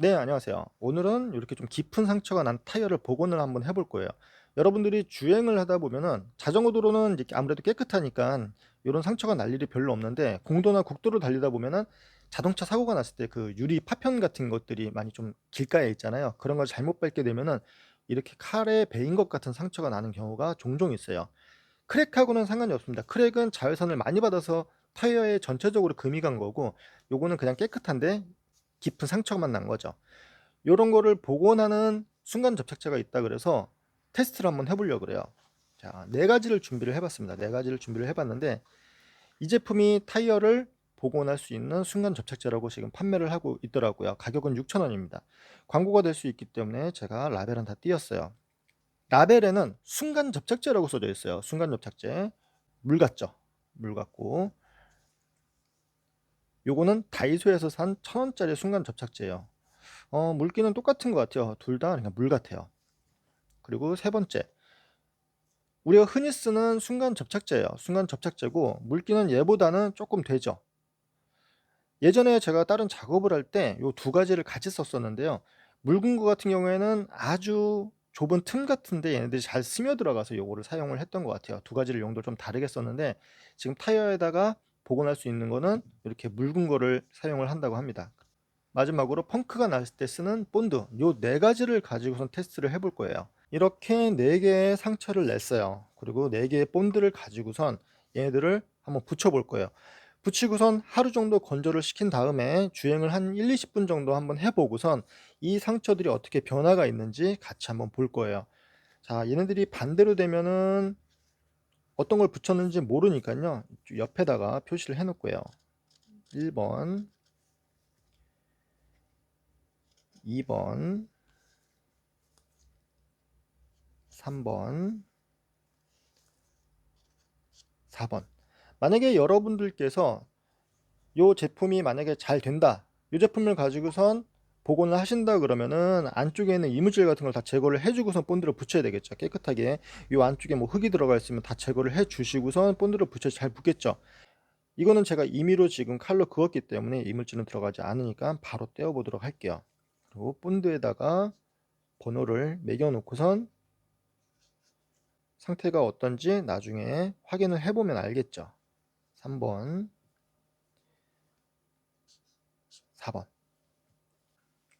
네, 안녕하세요. 오늘은 이렇게 좀 깊은 상처가 난 타이어를 복원을 한번 해볼 거예요. 여러분들이 주행을 하다 보면은 자전거 도로는 이제 아무래도 깨끗하니까 이런 상처가 날 일이 별로 없는데 공도나 국도를 달리다 보면은 자동차 사고가 났을 때 그 유리 파편 같은 것들이 많이 좀 길가에 있잖아요. 그런 걸 잘못 밟게 되면은 이렇게 칼에 베인 것 같은 상처가 나는 경우가 종종 있어요. 크랙하고는 상관이 없습니다. 크랙은 자외선을 많이 받아서 타이어에 전체적으로 금이 간 거고 요거는 그냥 깨끗한데 깊은 상처만 난 거죠. 요런 거를 복원하는 순간 접착제가 있다 그래서 테스트를 한번 해보려고 그래요. 자, 네 가지를 준비를 해봤습니다. 네 가지를 준비를 해봤는데 이 제품이 타이어를 복원할 수 있는 순간 접착제라고 지금 판매를 하고 있더라고요. 가격은 6,000원입니다. 광고가 될 수 있기 때문에 제가 라벨은 다 띄었어요. 라벨에는 순간 접착제라고 써져 있어요. 순간 접착제. 물 같죠? 물 같고. 요거는 다이소에서 산 1000원짜리 순간 접착제예요. 어, 물기는 똑같은 것 같아요. 둘 다 그냥 물 같아요. 그리고 세 번째. 우리가 흔히 쓰는 순간 접착제예요. 순간 접착제고 물기는 얘보다는 조금 되죠. 예전에 제가 다른 작업을 할 때 요 두 가지를 같이 썼었는데요. 묽은 거 같은 경우에는 아주 좁은 틈 같은데 얘네들이 잘 스며들어가서 요거를 사용을 했던 것 같아요. 두 가지를 용도를 좀 다르게 썼는데 지금 타이어에다가 복원할 수 있는 거는 이렇게 묽은 거를 사용을 한다고 합니다. 마지막으로 펑크가 났을 때 쓰는 본드 요 네 가지를 가지고선 테스트를 해볼 거예요. 이렇게 네 개의 상처를 냈어요. 그리고 네 개의 본드를 가지고선 얘네들을 한번 붙여볼 거예요. 붙이고선 하루 정도 건조를 시킨 다음에 주행을 한 1, 20분 정도 한번 해보고선 이 상처들이 어떻게 변화가 있는지 같이 한번 볼 거예요. 자, 얘네들이 반대로 되면은 어떤 걸 붙였는지 모르니까요. 옆에다가 표시를 해 놓고요. 1번, 2번, 3번, 4번. 만약에 여러분들께서 이 제품이 만약에 잘 된다. 이 제품을 가지고선 복원을 하신다 그러면은 안쪽에 있는 이물질 같은 걸 다 제거를 해주고선 본드를 붙여야 되겠죠. 깨끗하게 이 안쪽에 뭐 흙이 들어가 있으면 다 제거를 해주시고선 본드를 붙여 잘 붙겠죠. 이거는 제가 임의로 지금 칼로 그었기 때문에 이물질은 들어가지 않으니까 바로 떼어 보도록 할게요. 그리고 본드에다가 번호를 매겨 놓고선 상태가 어떤지 나중에 확인을 해보면 알겠죠. 3번, 4번.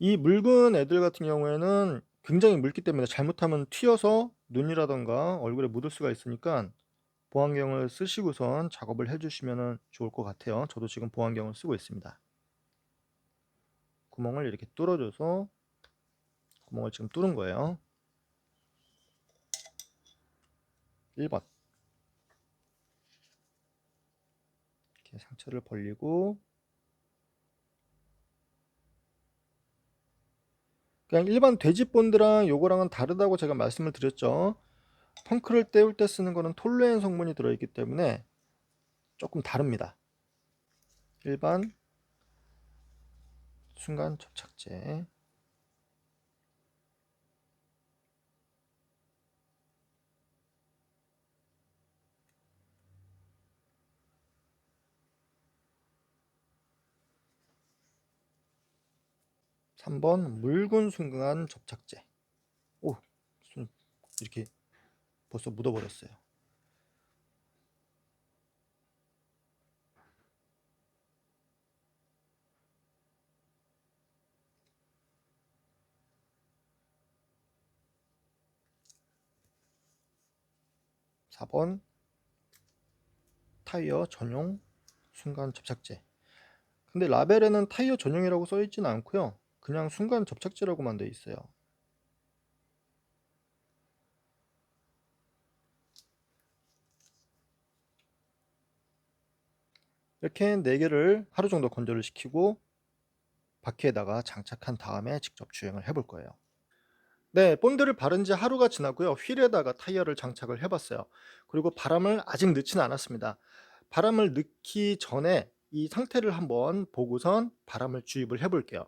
이 묽은 애들 같은 경우에는 굉장히 묽기 때문에 잘못하면 튀어서 눈이라던가 얼굴에 묻을 수가 있으니까 보안경을 쓰시고선 작업을 해주시면 좋을 것 같아요. 저도 지금 보안경을 쓰고 있습니다. 구멍을 이렇게 뚫어줘서 구멍을 지금 뚫은 거예요. 1번 이렇게 상처를 벌리고 그냥 일반 돼지 본드랑 요거랑은 다르다고 제가 말씀을 드렸죠. 펑크를 떼울 때 쓰는 거는 톨루엔 성분이 들어있기 때문에 조금 다릅니다. 일반 순간 접착제 3번 묽은 순간 접착제. 오, 손 이렇게 벌써 묻어버렸어요. (4번) 타이어 전용 순간 접착제 근데 라벨에는 타이어 전용이라고 써 있지는 않고요 그냥 순간 접착제라고만 돼 있어요. 이렇게 4개를 하루 정도 건조를 시키고 바퀴에다가 장착한 다음에 직접 주행을 해볼 거예요. 네, 본드를 바른 지 하루가 지나고요. 휠에다가 타이어를 장착을 해봤어요. 그리고 바람을 아직 넣지는 않았습니다. 바람을 넣기 전에 이 상태를 한번 보고선 바람을 주입을 해볼게요.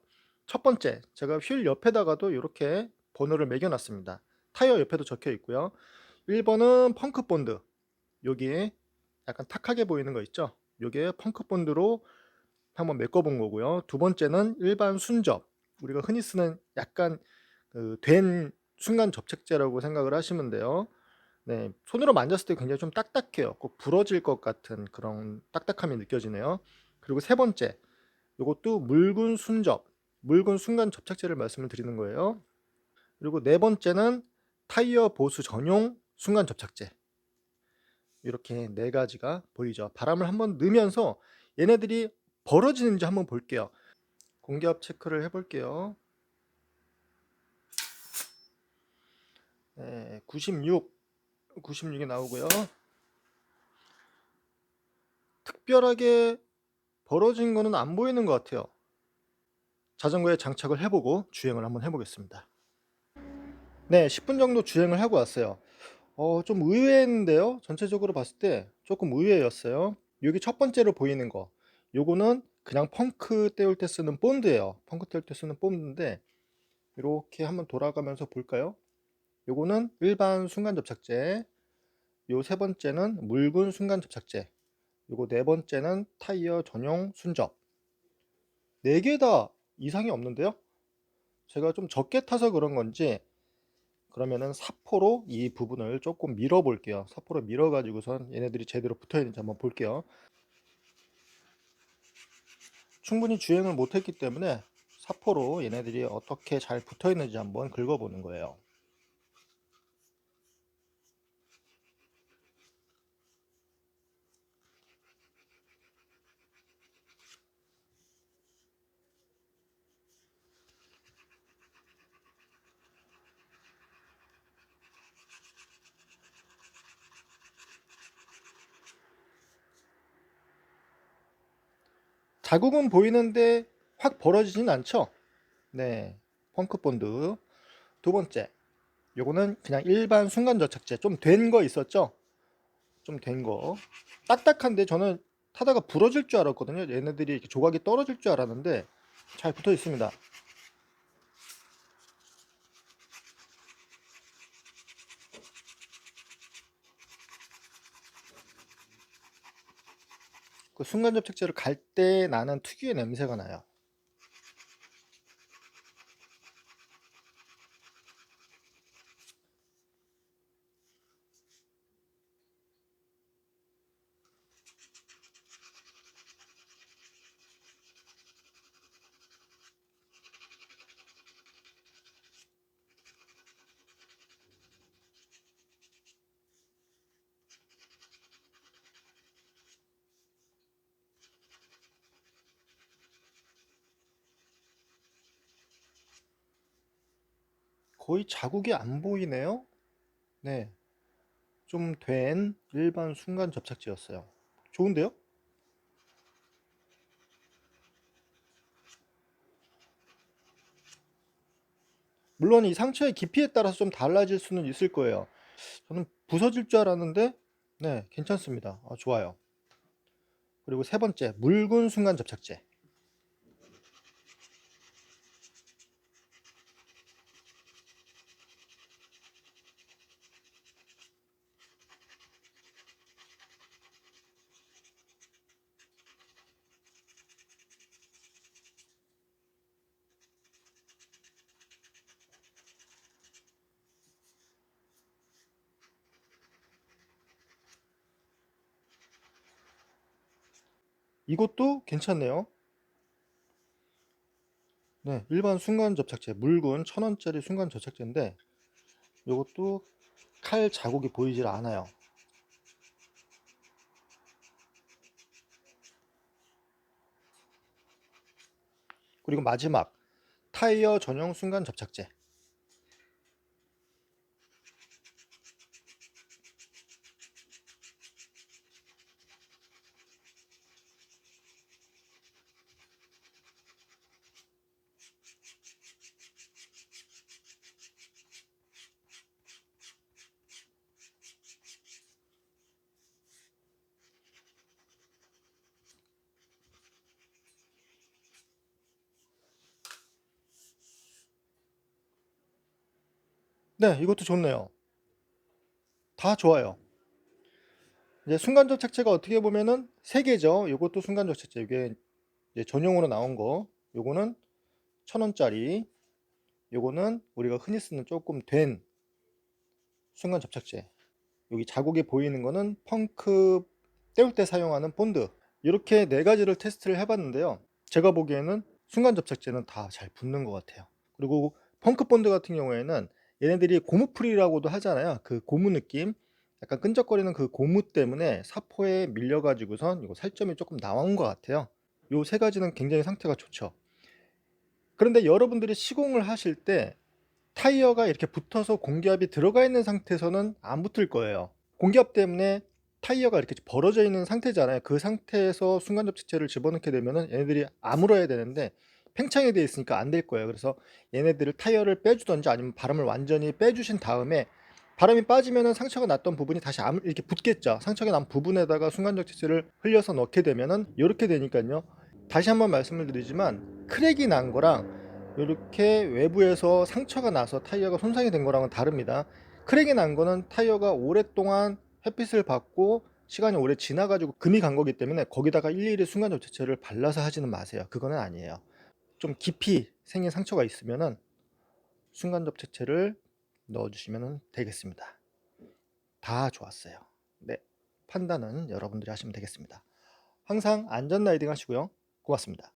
첫 번째, 제가 휠 옆에다가도 이렇게 번호를 매겨놨습니다. 타이어 옆에도 적혀 있고요. 1번은 펑크 본드. 여기 약간 탁하게 보이는 거 있죠? 이게 펑크 본드로 한번 메꿔본 거고요. 두 번째는 일반 순접. 우리가 흔히 쓰는 약간 그 된 순간 접착제라고 생각을 하시면 돼요. 네, 손으로 만졌을 때 굉장히 좀 딱딱해요. 꼭 부러질 것 같은 그런 딱딱함이 느껴지네요. 그리고 세 번째, 이것도 묽은 순접, 묽은 순간 접착제를 말씀을 드리는 거예요. 그리고 네 번째는 타이어 보수 전용 순간 접착제. 이렇게 네 가지가 보이죠. 바람을 한번 넣으면서 얘네들이 벌어지는지 한번 볼게요. 공기압 체크를 해볼게요. 네, 96, 96이 나오고요. 특별하게 벌어진 거는 안 보이는 것 같아요. 자전거에 장착을 해보고 주행을 한번 해보겠습니다. 네, 10분 정도 주행을 하고 왔어요. 어, 좀 의외인데요. 전체적으로 봤을 때 조금 의외였어요. 여기 첫 번째로 보이는 거. 요거는 그냥 펑크 때울 때 쓰는 본드예요. 펑크 때울 때 쓰는 본드인데 이렇게 한번 돌아가면서 볼까요? 요거는 일반 순간 접착제. 요 세 번째는 묽은 순간 접착제. 요거 네 번째는 타이어 전용 순접. 네 개 다 이상이 없는데요? 제가 좀 적게 타서 그런 건지 그러면은 사포로 이 부분을 조금 밀어 볼게요. 사포로 밀어 가지고선 얘네들이 제대로 붙어 있는지 한번 볼게요. 충분히 주행을 못 했기 때문에 사포로 얘네들이 어떻게 잘 붙어 있는지 한번 긁어 보는 거예요. 자국은 보이는데 확 벌어지진 않죠? 네. 펑크 본드. 두 번째. 요거는 그냥 일반 순간 접착제. 좀 된 거 있었죠? 좀 된 거. 딱딱한데 저는 타다가 부러질 줄 알았거든요. 얘네들이 이렇게 조각이 떨어질 줄 알았는데 잘 붙어 있습니다. 그 순간 접착제를 갈 때 나는 특유의 냄새가 나요. 거의 자국이 안 보이네요. 네. 좀 된 일반 순간 접착제였어요. 좋은데요? 물론 이 상처의 깊이에 따라서 좀 달라질 수는 있을 거예요. 저는 부서질 줄 알았는데, 네, 괜찮습니다. 아, 좋아요. 그리고 세 번째, 묽은 순간 접착제. 이것도 괜찮네요. 네, 일반 순간 접착제, 묽은 천 원짜리 순간 접착제인데 이것도 칼 자국이 보이질 않아요. 그리고 마지막 타이어 전용 순간 접착제. 네, 이것도 좋네요. 다 좋아요. 이제 순간 접착제가 어떻게 보면은 세 개죠. 이것도 순간 접착제. 이게 전용으로 나온 거. 요거는 1000원짜리 요거는 우리가 흔히 쓰는 조금 된 순간 접착제 여기 자국이 보이는 거는 펑크 때울 때 사용하는 본드 이렇게 네 가지를 테스트를 해봤는데요 제가 보기에는 순간 접착제는 다 잘 붙는 것 같아요 그리고 펑크 본드 같은 경우에는 얘네들이 고무풀이라고도 하잖아요 그 고무 느낌 약간 끈적거리는 그 고무 때문에 사포에 밀려가지고선 이거 살점이 조금 나온 것 같아요 요 세 가지는 굉장히 상태가 좋죠 그런데 여러분들이 시공을 하실 때 타이어가 이렇게 붙어서 공기압이 들어가 있는 상태에서는 안 붙을 거예요. 공기압 때문에 타이어가 이렇게 벌어져 있는 상태잖아요. 그 상태에서 순간 접착제를 집어넣게 되면은 얘네들이 아물어야 되는데 팽창이 되어 있으니까 안 될 거예요. 그래서 얘네들을 타이어를 빼주던지 아니면 바람을 완전히 빼주신 다음에 바람이 빠지면은 상처가 났던 부분이 다시 아무- 이렇게 붙겠죠. 상처가 난 부분에다가 순간 접착제를 흘려서 넣게 되면은 이렇게 되니까요. 다시 한번 말씀을 드리지만 크랙이 난 거랑 이렇게 외부에서 상처가 나서 타이어가 손상이 된 거랑은 다릅니다. 크랙이 난 거는 타이어가 오랫동안 햇빛을 받고 시간이 오래 지나가지고 금이 간 거기 때문에 거기다가 일일이 순간 접착제를 발라서 하지는 마세요. 그거는 아니에요. 좀 깊이 생긴 상처가 있으면은 순간 접착제를 넣어주시면 되겠습니다. 다 좋았어요. 네, 판단은 여러분들이 하시면 되겠습니다. 항상 안전 라이딩 하시고요. 고맙습니다.